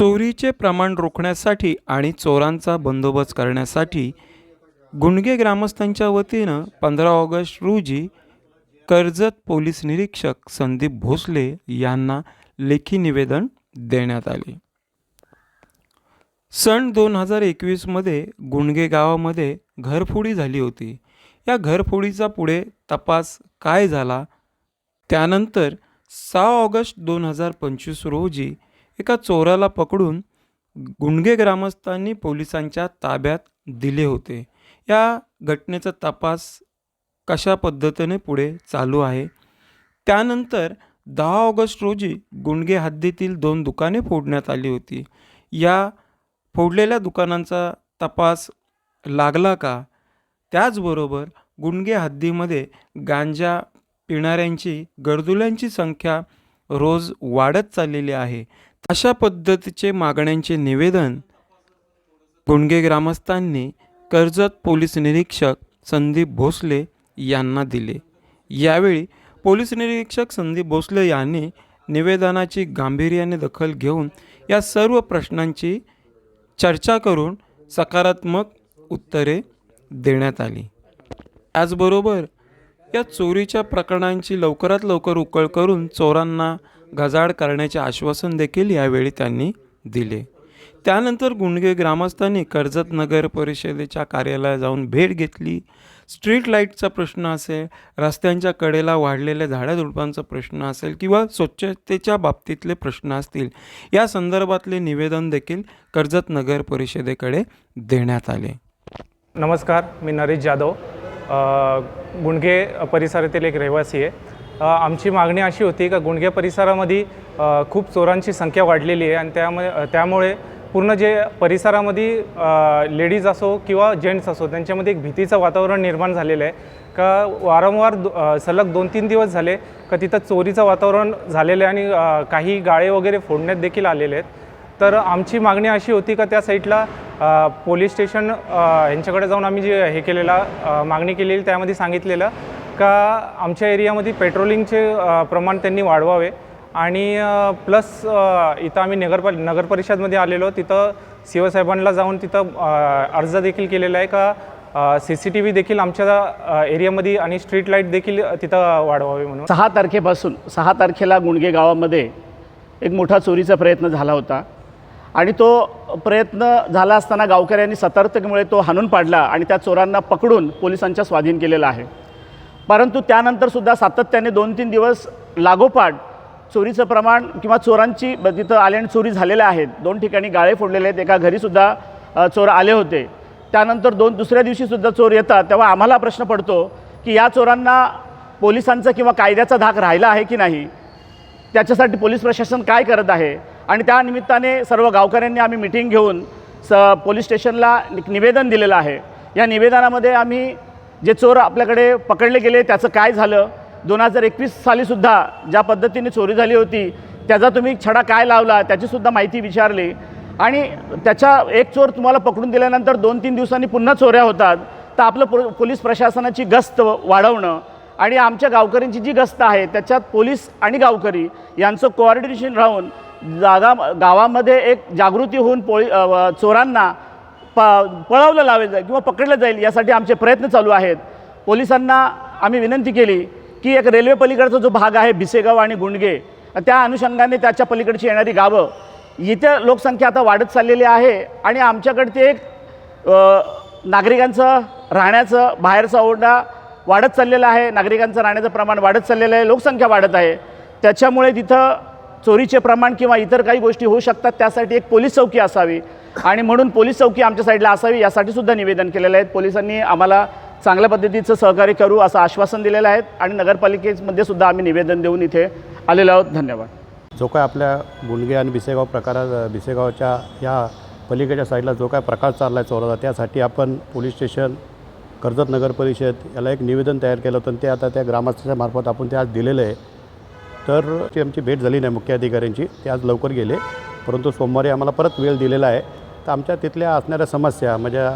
चोरीचे प्रमाण रोखण्यासाठी आणि चोरांचा बंदोबस्त करण्यासाठी गुंडगे ग्रामस्थांच्या वतीनं पंधरा ऑगस्ट रोजी कर्जत पोलीस निरीक्षक संदीप भोसले यांना लेखी निवेदन देण्यात आले. सन दोन हजार एकवीसमध्ये गुंडगे गावामध्ये घरफोडी झाली होती. या घरफोडीचा पुढे तपास काय झाला? त्यानंतर सहा ऑगस्ट दोन हजार पंचवीस रोजी एका चोराला पकडून गुंडगे ग्रामस्थांनी पोलिसांच्या ताब्यात दिले होते. या घटनेचा तपास कशा पद्धतीने पुढे चालू आहे? त्यानंतर दहा ऑगस्ट रोजी गुंडगे हद्दीतील दोन दुकाने फोडण्यात आली होती. या फोडलेल्या दुकानांचा तपास लागला का? त्याचबरोबर गुंडगे हद्दीमध्ये गांजा पिणाऱ्यांची गरजुल्यांची संख्या रोज वाढत चाललेली आहे. अशा पद्धतीचे मागण्यांचे निवेदन गुंडगे ग्रामस्थांनी कर्जत पोलीस निरीक्षक संदीप भोसले यांना दिले. यावेळी पोलीस निरीक्षक संदीप भोसले यांनी निवेदनाची गांभीर्याने दखल घेऊन या सर्व प्रश्नांची चर्चा करून सकारात्मक उत्तरे देण्यात आली. त्याचबरोबर या चोरीच्या प्रकरणांची लवकरात लवकर उकळ करून चोरांना गजाड करण्याचे आश्वासन देखील यावेळी त्यांनी दिले. त्यानंतर गुंडगे ग्रामस्थांनी कर्जत नगर परिषदेच्या कार्यालयात जाऊन भेट घेतली. स्ट्रीट लाईटचा प्रश्न असेल रस्त्यांच्या कडेला वाढलेल्या झाडाझुडपांचा प्रश्न असेल किंवा स्वच्छतेच्या बाबतीतले प्रश्न असतील या संदर्भातले निवेदन देखील कर्जत नगर परिषदेकडे देण्यात आले. नमस्कार मी नरेश जाधव. गुंडगे परिसरातील एक रहिवासी आहे. आमची मागणी अशी होती का गुंडगे परिसरामध्ये खूप चोरांची संख्या वाढलेली आहे आणि त्यामुळे त्यामुळे पूर्ण जे परिसरामध्ये लेडीज असो किंवा जेंट्स असो त्यांच्यामध्ये एक भीतीचं वातावरण निर्माण झालेलं आहे. का वारंवार दो- सलग दोन तीन दिवस झाले का तिथं चोरीचं वातावरण झालेलं आहे आणि काही गाळे वगैरे फोडण्यात देखील आलेले आहेत. तर आमची मागणी अशी होती का त्या साईडला पोलीस स्टेशन यांच्याकडे जाऊन आम्ही जे हे केलेला मागणी केलेली त्यामध्ये सांगितलेलं का आमच्या एरियामध्ये पेट्रोलिंगचे प्रमाण त्यांनी वाढवावे. आणि प्लस इथं आम्ही नगरपाल नगर परिषदमध्ये आलेलो. तिथं सी ओ साहेबांना जाऊन तिथं अर्ज देखील केलेला आहे का सी सी टी व्ही देखील आमच्या एरियामध्ये आणि स्ट्रीट लाइट देखील तिथं वाढवावे म्हणून. सहा तारखेपासून सहा तारखेला गुणगे गावामध्ये एक मोठा चोरीचा प्रयत्न झाला होता. आणि तो प्रयत्न झाला असताना गावकऱ्यांनी सतर्कतेमुळे तो हाणून पाडला आणि त्या चोरांना पकडून पोलिसांच्या स्वाधीन केलेला आहे. परंतु त्यानंतरसुद्धा सातत्याने दोन तीन दिवस लागोपाठ चोरीचं प्रमाण किंवा चोरांची तिथं आल्याने चोरी झालेल्या आहेत. दोन ठिकाणी गाळे फोडलेले आहेत. एका घरीसुद्धा चोर आले होते. त्यानंतर दोन दुसऱ्या दिवशीसुद्धा चोर येतात. तेव्हा आम्हाला प्रश्न पडतो की या चोरांना पोलिसांचा किंवा कायद्याचा धाक राहिला आहे की नाही? त्याच्यासाठी पोलीस प्रशासन काय करत आहे? आणि त्या निमित्ताने सर्व गावकऱ्यांनी आम्ही मिटिंग घेऊन स पोलीस स्टेशनला निवेदन दिलेलं आहे. या निवेदनामध्ये आम्ही जे चोर आपल्याकडे पकडले गेले त्याचं काय झालं? दोन हजार एकवीस सालीसुद्धा ज्या पद्धतीने चोरी झाली होती त्याचा तुम्ही छडा काय लावला त्याचीसुद्धा माहिती विचारली. आणि त्याच्या एक चोर तुम्हाला पकडून दिल्यानंतर दोन तीन दिवसांनी पुन्हा चोऱ्या होतात. तर आपलं पो पोलीस प्रशासनाची गस्त वाढवणं आणि आमच्या गावकऱ्यांची जी गस्त आहे त्याच्यात पोलीस आणि गावकरी यांचं कोऑर्डिनेशन राहून जागा गावामध्ये एक जागृती होऊन पोळी चोरांना पळवलं लावेल जाईल किंवा पकडलं जाईल यासाठी आमचे प्रयत्न चालू आहेत. पोलिसांना आम्ही विनंती केली की एक रेल्वे पलीकडचा जो भाग आहे भिसेगाव आणि गुंडगे त्या अनुषंगाने त्याच्या पलीकडची येणारी गावं इथं लोकसंख्या आता वाढत चाललेली आहे आणि आमच्याकडे ते एक नागरिकांचं राहण्याचं बाहेरचा ओरडा वाढत चाललेला आहे नागरिकांचं राहण्याचं प्रमाण वाढत चाललेलं आहे लोकसंख्या वाढत आहे. त्याच्यामुळे तिथं चोरीचे प्रमाण किंवा इतर काही गोष्टी होऊ शकतात त्यासाठी एक पोलीस चौकी असावी. आणि म्हणून पोलीस चौकी आमच्या साईडला असावी यासाठी सुद्धा निवेदन केलेलं आहे. पोलिसांनी आम्हाला चांगल्या पद्धतीचं सहकार्य करू असं आश्वासन दिलेलं आहे आणि नगरपालिकेमध्ये सुद्धा आम्ही निवेदन देऊन इथे आलेलो आहोत. धन्यवाद. जो काय आपल्या गुंडगे आणि भिसेगाव प्रकारा भिसेगावच्या या पलीकडच्या साईडला जो काय प्रकार चालला आहे चोराचा त्यासाठी आपण पोलीस स्टेशन कर्जत नगर परिषद याला एक निवेदन तयार केलं होतं आणि ते आता त्या ग्रामस्थांच्या मार्फत आपण ते आज दिलेलं आहे. तर ती आमची भेट झाली नाही मुख्य अधिकाऱ्यांची ते आज लवकर गेले. परंतु सोमवारी आम्हाला परत वेळ दिलेला आहे. तर आमच्या तिथल्या असणाऱ्या समस्या म्हणजे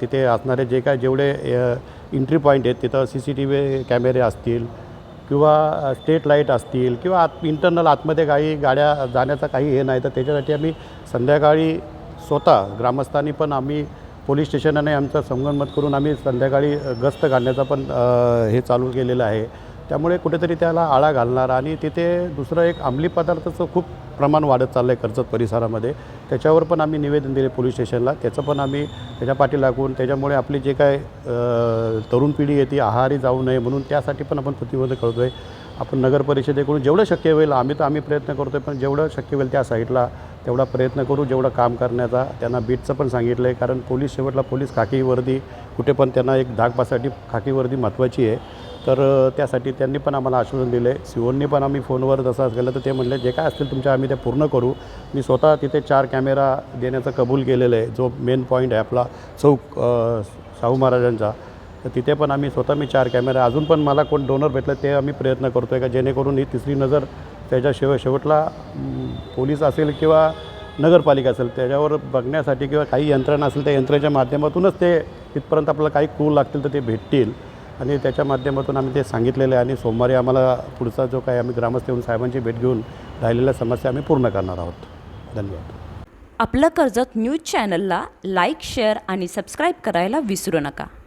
तिथे असणारे जे काय जेवढे एंट्री पॉईंट आहेत तिथं सी सी टी व्ही कॅमेरे असतील किंवा स्टेट लाइट असतील किंवा आत इंटरनल आतमध्ये काही गाड्या जाण्याचा काही हे नाही तर त्याच्यासाठी आम्ही संध्याकाळी स्वतः ग्रामस्थांनी पण आम्ही पोलीस स्टेशनाने आमचं संगनमत करून आम्ही संध्याकाळी गस्त घालण्याचा पण हे चालू केलेलं आहे. त्यामुळे कुठेतरी त्याला आळा घालणार आणि तिथे दुसरं एक अंमली पदार्थाचं खूप प्रमाण वाढत चाललं आहे कर्जत परिसरामध्ये. त्याच्यावर पण आम्ही निवेदन दिले पोलीस स्टेशनला. त्याचं पण आम्ही त्याच्या पाठी लागून त्याच्यामुळे आपली जे काय तरुण पिढी आहे ती आहारी जाऊ नये म्हणून त्यासाठी पण आपण प्रतिबंध करतो आहे आपण नगर परिषदेकडून जेवढं शक्य होईल आम्ही तर आम्ही प्रयत्न करतो आहे पण जेवढं शक्य होईल त्या साईडला तेवढा प्रयत्न करू जेवढं काम करण्याचा. त्यांना बीटचं पण सांगितलं आहे कारण पोलीस शेवटला पोलीस खाकी वर्दी कुठे पण त्यांना एक धाकपासाठी खाकी वर्दी महत्त्वाची आहे. तर त्यासाठी त्यांनी पण आम्हाला आश्वासन दिलं आहे पण आम्ही फोनवर जसं केलं. तर ते म्हणले जे काय असतील तुमच्या आम्ही ते पूर्ण करू. मी स्वतः तिथे चार कॅमेरा देण्याचं कबूल केलेलं आहे. जो मेन पॉईंट आहे आपला चौक शाहू महाराजांचा. तर तिथे पण आम्ही स्वतः मी चार कॅमेरा. अजून पण मला कोण डोनर भेटलं ते आम्ही प्रयत्न करतो आहे का जेणेकरून ही तिसरी नजर त्याच्या शेव शेवटला पोलीस असेल किंवा नगरपालिका असेल त्याच्यावर बघण्यासाठी किंवा काही यंत्रणा असेल त्या यंत्रणेच्या माध्यमातूनच ते तिथपर्यंत आपल्याला काही क्लू लागतील तर ते भेटतील. आणि त्याच्या माध्यमातून आम्ही ते सांगितलेलं आहे. आणि सोमवारी आम्हाला पुढचा जो काही आम्ही ग्रामस्थ येऊन साहेबांची भेट घेऊन राहिलेल्या समस्या आम्ही पूर्ण करणार आहोत. धन्यवाद. आपलं कर्जत न्यूज चॅनलला लाईक शेअर आणि सबस्क्राईब करायला विसरू नका.